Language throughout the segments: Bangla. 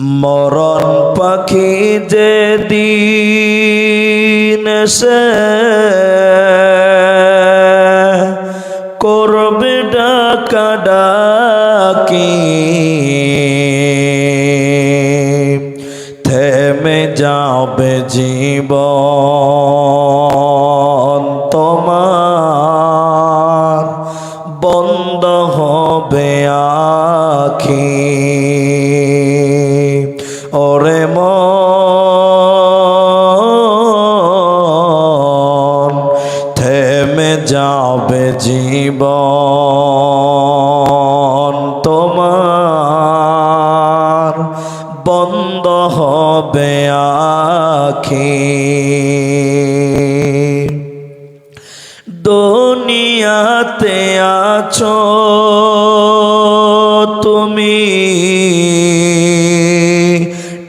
মরণ পাখি যে দিন সে করবে ডাকা। থেমে যাবে জীবন তোমার বন্ধ হবে আখি। জীবন তোমার বন্ধ হবে আখি। দুনিয়াতে আছো তুমি।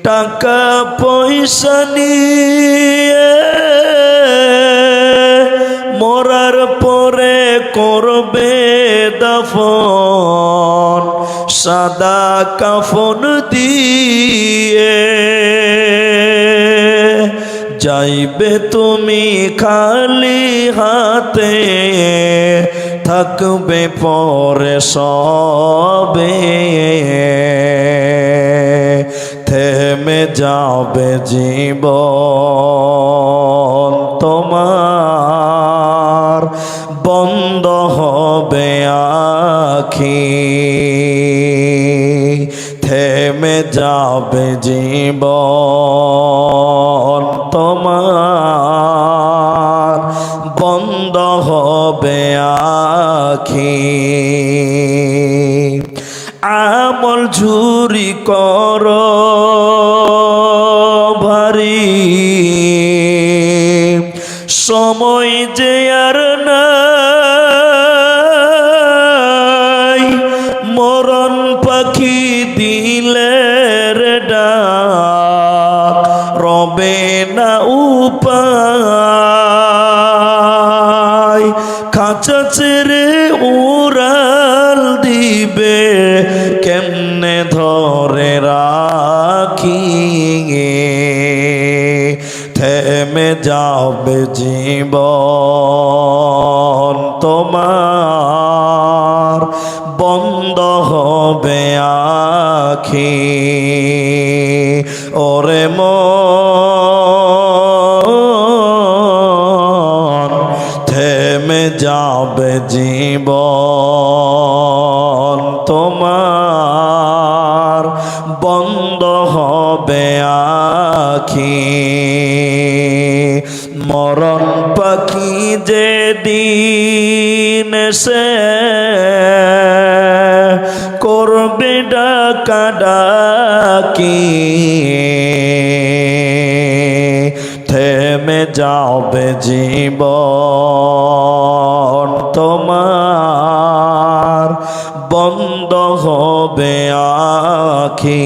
টাকা পয়সা নিয়ে মরার পরে করবে দফন সাদা কাফন দিয়ে। যাইবে তুমি খালি হাতে থাকবে পরে সবে। থেমে যাবে জীবন। আখি থেমে যাবে জীবন তোমার, বন্ধ হবে আখি। আমল ঝুরি কর ভারী। সময় যে আর নাই দিলের ডাক রবে না উপায়। খাঁচা ছেড়ে উড়াল দিবে, কেমনে ধরে রাখি থেমে যাবে জীবন তোমার বন্ধ হবে আখি। ওরে মন, থেমে যাবে জীবন তোমার। বন্ধ হবে আখি। মরণ পাখি যে দিন সে ডাকা ডাকি। থেমে যাবে জীবন তোমার বন্ধ হবে আখি।